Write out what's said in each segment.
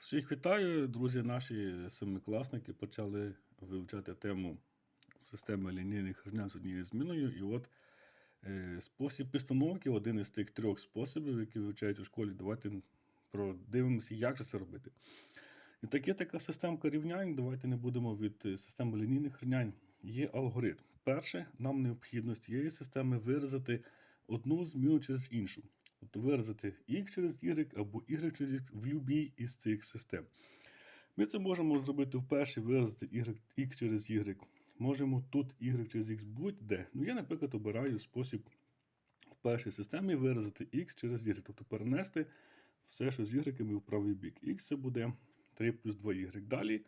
Всіх вітаю, друзі. Наші семикласники почали вивчати тему системи лінійних рівнянь з однією зміною. І от е, спосіб підстановки один із тих трьох способів, які вивчають у школі. Давайте продивимося, як же це робити. І так є така системка рівнянь. Давайте не будемо від е, системи лінійних рівнянь. Є алгоритм. Перше, нам необхідно з цієї системи виразити одну зміну через іншу. Тобто виразити x через y або y через x в будь-якій із цих систем. Ми це можемо зробити вперше, виразити y, x через y. Можемо тут y через x будь-де. Ну, я, наприклад, обираю спосіб в першій системі виразити x через y. Тобто перенести все, що з y в правий бік. x це буде 3 плюс 2y. Далі.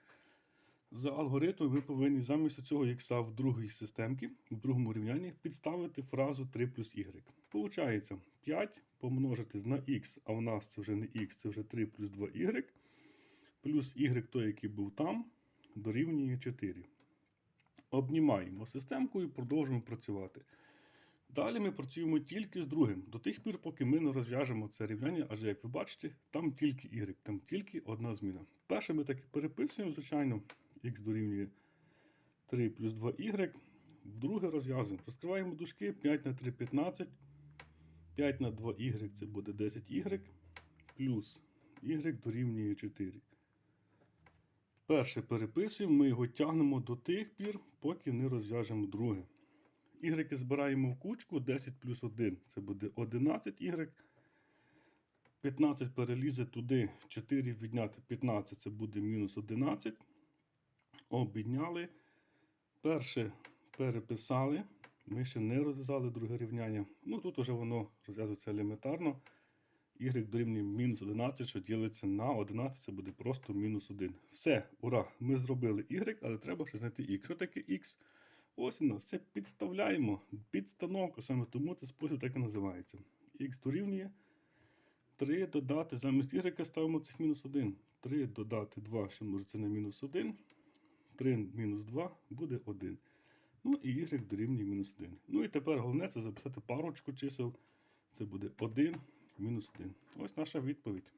За алгоритмом ви повинні замість цього х в другій системці, в другому рівнянні, підставити фразу 3 плюс y. Получається 5 помножити на x, а в нас це вже не x, це вже 3 плюс 2y, плюс y той, який був там, дорівнює 4. Обнімаємо системку і продовжуємо працювати. Далі ми працюємо тільки з другим, до тих пір, поки ми не розв'яжемо це рівняння, адже, як ви бачите, там тільки y, там тільки одна зміна. Перше ми так і переписуємо, звичайно, x дорівнює 3 плюс 2y. Вдруге розв'язуємо. Розкриваємо дужки 5 на 3 15. 5 на 2y це буде 10y. Плюс y дорівнює 4. Перше переписуємо, ми його тягнемо до тих пір, поки не розв'яжемо друге. Y збираємо в кучку 10 плюс 1. Це буде 11y. 15 перелізе туди, 4 відняти 15 це буде мінус 11. Обідняли. Перше переписали. Ми ще не розв'язали друге рівняння. Ну тут вже воно розв'язується елементарно. Y дорівнює мінус 11, що ділиться на 11, це буде просто мінус 1. Все, ура! Ми зробили Y, але треба ще знайти X. Що таке X? Ось у нас це підставляємо. Підстановка саме тому це спосіб так і називається. X дорівнює 3 додати замість y ставимо цих мінус 1. 3 додати 2, що множиться на мінус 1. 3 мінус 2 буде 1. Ну і y дорівнює мінус 1. Ну і тепер головне це записати парочку чисел. Це буде 1 мінус 1. Ось наша відповідь.